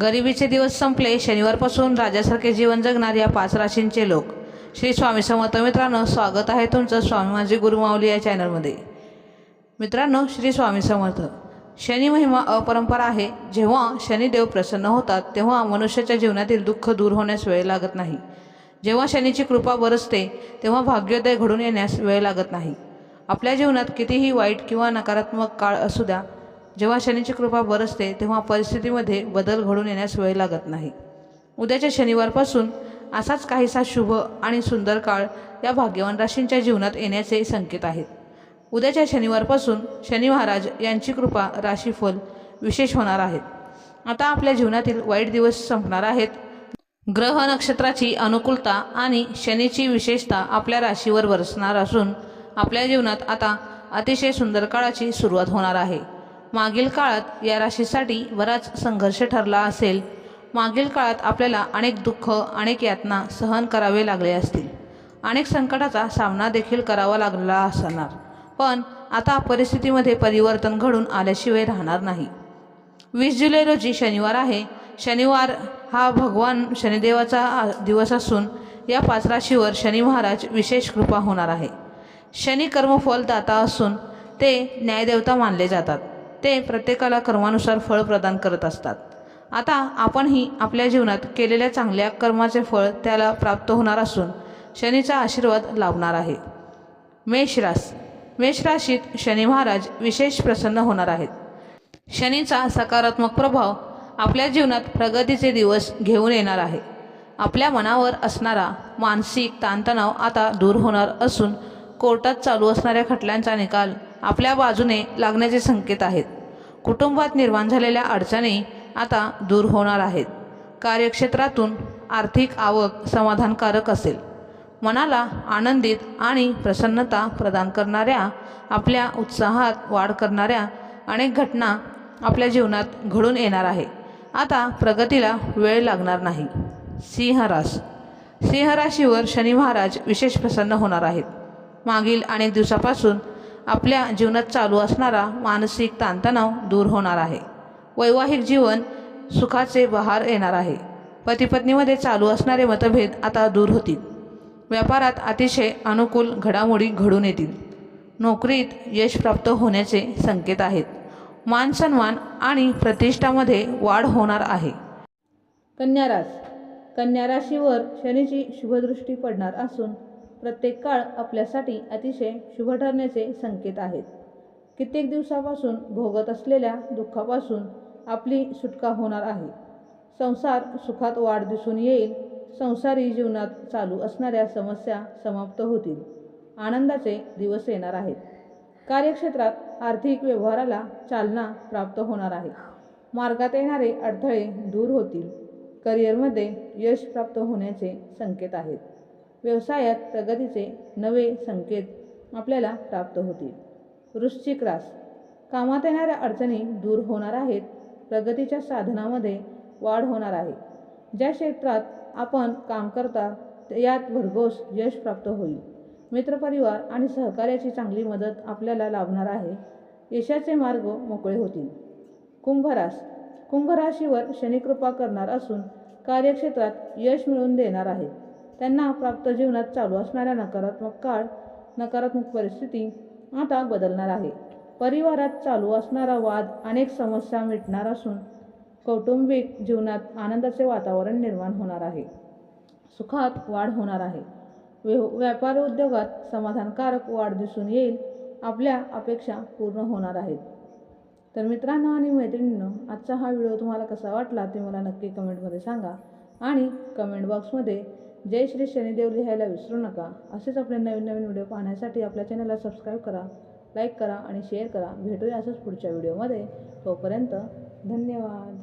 गरिबीचे दिवस संपले शनिवारपासून राजासारखे जीवन जगणार या पाच राशींचे लोक. श्री स्वामी समर्थ मित्रांनो स्वागत आहे तुमचं स्वामी माझी गुरुमाऊली या चॅनलमध्ये. मित्रांनो श्री स्वामी समर्थ शनी महिमा अपरंपरा आहे. जेव्हा शनिदेव प्रसन्न होतात तेव्हा मनुष्याच्या जीवनातील दुःख दूर होण्यास वेळ लागत नाही. जेव्हा शनीची कृपा बरसते तेव्हा भाग्योदय घडून येण्यास वेळ लागत नाही. आपल्या जीवनात कितीही वाईट किंवा नकारात्मक काळ असू द्या जेव्हा शनीची कृपा बरसते तेव्हा परिस्थितीमध्ये बदल घडून येण्यास वेळ लागत नाही. उद्याच्या शनिवारपासून असाच काहीसा शुभ आणि सुंदर काळ या भाग्यवान राशींच्या जीवनात येण्याचे संकेत आहेत. उद्याच्या शनिवारपासून शनी महाराज यांची कृपा राशीफल विशेष होणार आहेत आता आपल्या जीवनातील वाईट दिवस संपणार आहेत. ग्रह नक्षत्राची अनुकूलता आणि शनीची विशेषता आपल्या राशीवर बरसणार असून आपल्या जीवनात आता अतिशय सुंदर काळाची सुरुवात होणार आहे. मागील काळात या राशीसाठी बराच संघर्ष ठरला असेल. मागील काळात आपल्याला अनेक दुःख अनेक यातना सहन करावे लागले असतील. अनेक संकटाचा सामना देखील करावा लागला असणार. पण आता परिस्थितीमध्ये परिवर्तन घडून आल्याशिवाय राहणार नाही. वीस जुलै रोजी शनिवार आहे. शनिवार हा भगवान शनिदेवाचा दिवस असून या पाच राशीवर शनी महाराज विशेष कृपा होणार आहे. शनी कर्मफल दाता असून ते न्यायदेवता मानले जातात. ते प्रत्येकाला कर्मानुसार फळ प्रदान करत असतात. आता आपणही आपल्या जीवनात केलेल्या चांगल्या कर्माचे फळ त्याला प्राप्त होणार असून शनीचा आशीर्वाद लाभणार आहे. मेष रास मेष राशीत शनी महाराज विशेष प्रसन्न होणार आहेत. शनीचा सकारात्मक प्रभाव आपल्या जीवनात प्रगतीचे दिवस घेऊन येणार आहे. आपल्या मनावर असणारा मानसिक ताणतणाव आता दूर होणार असून कोर्टात चालू असणाऱ्या खटल्यांचा निकाल आपल्या बाजूने लागण्याचे संकेत आहेत. कुटुंबात निर्माण झालेल्या अडचणी आता दूर होणार आहेत. कार्यक्षेत्रातून आर्थिक आवक समाधानकारक असेल. मनाला आनंदित आणि प्रसन्नता प्रदान करणाऱ्या आपल्या उत्साहात वाढ करणाऱ्या अनेक घटना आपल्या जीवनात घडून येणार आहे. आता प्रगतीला वेळ लागणार नाही. सिंह रास. सिंह राशीवर शनी महाराज विशेष प्रसन्न होणार आहेत. मागील अनेक दिवसापासून आपल्या जीवनात चालू असणारा मानसिक ताणतणाव दूर होणार आहे. वैवाहिक जीवन सुखाचे बहार येणार आहे. पतीपत्नीमध्ये चालू असणारे मतभेद आता दूर होतील. व्यापारात अतिशय अनुकूल घडामोडी घडून येतील. नोकरीत यश प्राप्त होण्याचे संकेत आहेत. मान सन्मान आणि प्रतिष्ठामध्ये वाढ होणार आहे. कन्या रास कन्या राशीवर शनीची शुभदृष्टी पडणार असून प्रत्येक काळ आपल्यासाठी अतिशय शुभ ठरण्याचे संकेत आहेत. कित्येक दिवसापासून भोगत असलेल्या दुःखापासून आपली सुटका होणार आहे. संसार सुखात वाढ दिसून येईल. संसारी जीवनात चालू असणाऱ्या समस्या समाप्त होतील. आनंदाचे दिवस येणार आहेत. कार्यक्षेत्रात आर्थिक व्यवहाराला चालना प्राप्त होणार आहे. मार्गात येणारे अडथळे दूर होतील. करिअरमध्ये यश प्राप्त होण्याचे संकेत आहेत. व्यवसायात प्रगतीचे नवे संकेत आपल्याला प्राप्त होतील. वृश्चिक रास. कामात येणाऱ्या अडचणी दूर होणार आहेत. प्रगतीच्या साधनामध्ये वाढ होणार आहे. ज्या क्षेत्रात आपण काम करता यात भरघोस यश प्राप्त होईल. मित्रपरिवार आणि सहकार्याची चांगली मदत आपल्याला लाभणार आहे. यशाचे मार्ग मोकळे होतील. कुंभरास कुंभराशीवर शनिकृपा करणार असून कार्यक्षेत्रात यश मिळवून देणार आहे. त्यांना प्राप्त जीवनात चालू असणाऱ्या नकारात्मक काळ नकारात्मक परिस्थिती आता बदलणार आहे. परिवारात चालू असणारा वाद अनेक समस्या मिटणार असून कौटुंबिक जीवनात आनंदाचे वातावरण निर्माण होणार आहे. सुखात वाढ होणार आहे. व्यव व्यापार उद्योगात समाधानकारक वाढ दिसून येईल आपल्या अपेक्षा पूर्ण होणार आहेत. तर मित्रांनो आणि मैत्रिणींनो आजचा हा व्हिडिओ तुम्हाला कसा वाटला ते मला नक्की कमेंटमध्ये सांगा आणि कमेंट बॉक्समध्ये जय श्री शनिदेव लिहायला विसरू नका. असेच आपले नवीन नवीन व्हिडिओ पाहण्यासाठी आपल्या चॅनलला सबस्क्राईब करा लाईक करा आणि शेअर करा. भेटूया असंच पुढच्या व्हिडिओमध्ये. तोपर्यंत धन्यवाद.